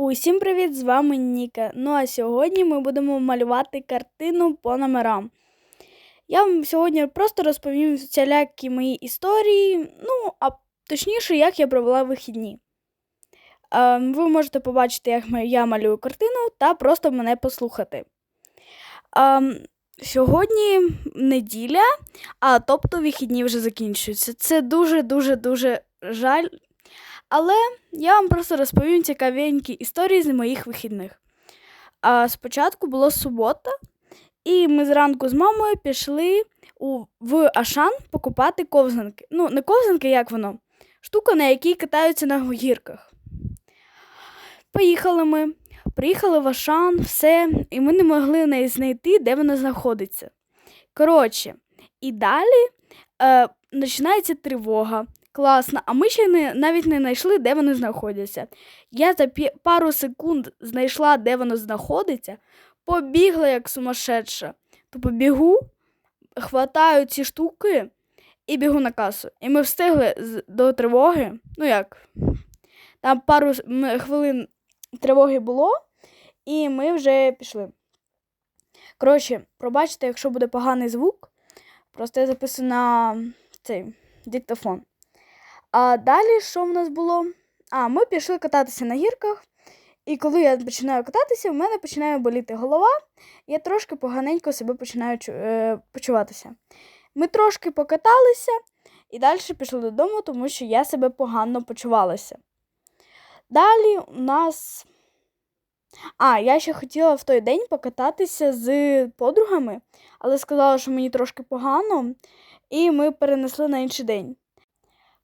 Усім привіт! З вами Ніка. Ну а сьогодні ми будемо малювати картину по номерам. Я вам сьогодні просто розповім всілякі мої історії, ну, а точніше, як я провела вихідні. Е, ви можете побачити, як я малюю картину, та просто мене послухати. Е, сьогодні неділя, а тобто вихідні вже закінчуються. Це дуже-дуже дуже жаль. Але я вам просто розповім цікавенькі історії з моїх вихідних. А спочатку була субота, і ми зранку з мамою пішли у, в Ашан покупати ковзанки. Ну, не ковзанки, як воно, штука, на якій катаються на гірках. Поїхали ми, приїхали в Ашан, все, і ми не могли неї знайти, де вона знаходиться. Коротше, і далі е, починається тривога. Класно, а ми ще не, навіть не знайшли, де вони знаходяться. Я за пару секунд знайшла, де воно знаходиться, побігла як сумасшедша. То побігу, хватаю ці штуки і бігу на касу. І ми встигли до тривоги. Ну як? Там пару хвилин тривоги було, і ми вже пішли. Коротше, пробачте, якщо буде поганий звук, просто я записую на цей диктофон. А далі що в нас було? А, ми пішли кататися на гірках. І коли я починаю кататися, в мене починає боліти голова, я трошки поганенько себе починаю е, почуватися. Ми трошки покаталися і далі пішли додому, тому що я себе погано почувалася. Далі у нас. А, я ще хотіла в той день покататися з подругами, але сказала, що мені трошки погано, і ми перенесли на інший день.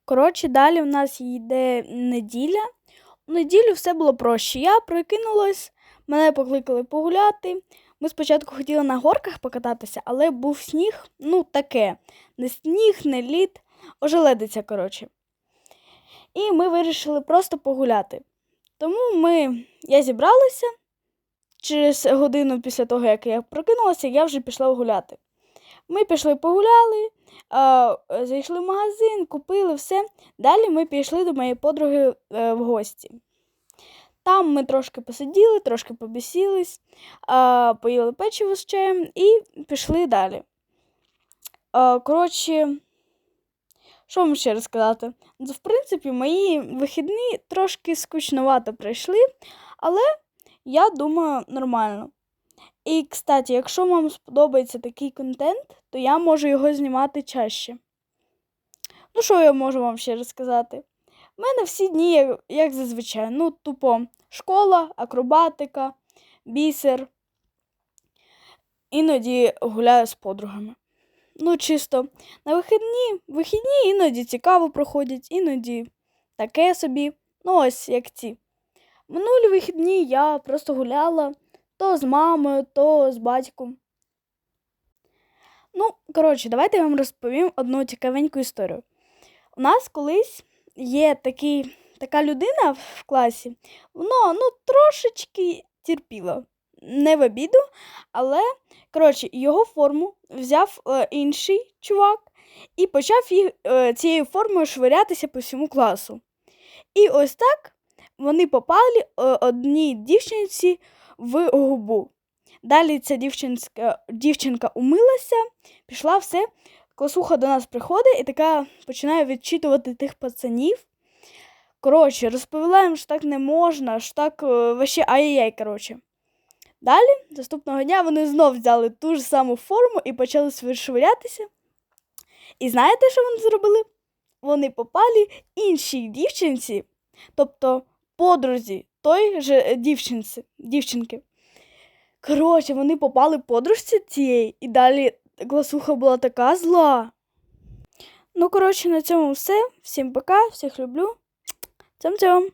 Коротше, далі в нас йде неділя. У неділю все було проще. Я прокинулась, мене покликали погуляти. Ми спочатку хотіли на горках покататися, але був сніг, ну таке. Не сніг, не лід, ожеледиця, коротше. І ми вирішили просто погуляти. Тому ми, я зібралася. Через годину після того, як я прокинулася, я вже пішла гуляти. Ми пішли погуляли, зайшли в магазин, купили все. Далі ми пішли до моєї подруги е, в гості. Там ми трошки посиділи, трошки побісілись, поїли печиво з чаєм і пішли далі. Коротше, що вам ще розказати? Ну, В принципі, мої вихідні трошки скучновато пройшли, але я думаю, нормально. І, кстати, якщо вам сподобається такий контент, то я можу його знімати чаще. Ну, що я можу вам ще розказати? У мене всі дні, як, зазвичай, ну, тупо школа, акробатика, бісер. Іноді гуляю з подругами. Ну, чисто на вихідні, вихідні іноді цікаво проходять, іноді таке собі. Ну, ось як ці. Минулі вихідні я просто гуляла то з мамою, то з батьком. Ну, коротше, давайте я вам розповім одну цікавеньку історію. У нас колись є такий, така людина в класі, воно ну, трошечки терпіло. Не в обіду, але коротше, його форму взяв е, інший чувак і почав їх, е, цією формою швирятися по всьому класу. І ось так вони попали е, одній дівчинці в губу. Далі ця дівчинська, дівчинка умилася, пішла все. Класуха до нас приходить і така починає відчитувати тих пацанів. Коротше, розповіла їм, що так не можна, що так е, вообще ай-яй, коротше. Далі, наступного дня, вони знов взяли ту ж саму форму і почали швирятися. І знаєте, що вони зробили? Вони попали іншій дівчинці, тобто подрузі той же е, дівчинці, дівчинки. Коротше, вони попали подружці цієї, і далі класуха була така зла. Ну, коротше, на цьому все. Всім пока, всіх люблю. Цьом-цьом.